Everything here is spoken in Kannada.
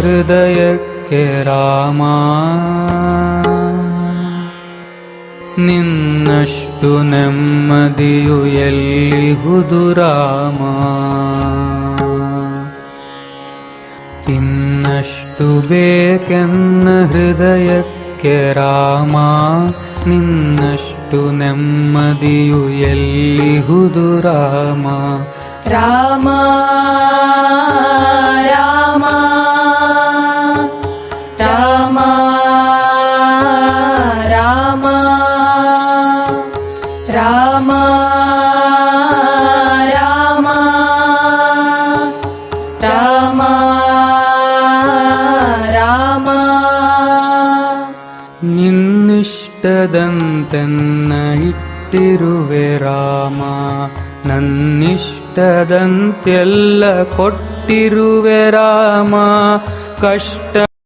ಹೃದಯಕ್ಕೆ ರಾಮ. ನಿನ್ನಷ್ಟು ನೆಮ್ಮದಿಯು ಎಲ್ಲಿಹುದು ರಾಮ. ಇನ್ನಷ್ಟು ಬೇಕೆನ್ನ ಹೃದಯಕ್ಕೆ ರಾಮ. ನಿನ್ನಷ್ಟು ನೆಮ್ಮದಿಯು ರಾಮ ರಾಮ. ರಾಮ. നിന്നിഷ്ടതന്തെന്ന ഇട്ടിരുവെ രാമ. നന്നിഷ്ടതന്തെല്ല കൊട്ടിരുവെ രാമ. കഷ്ട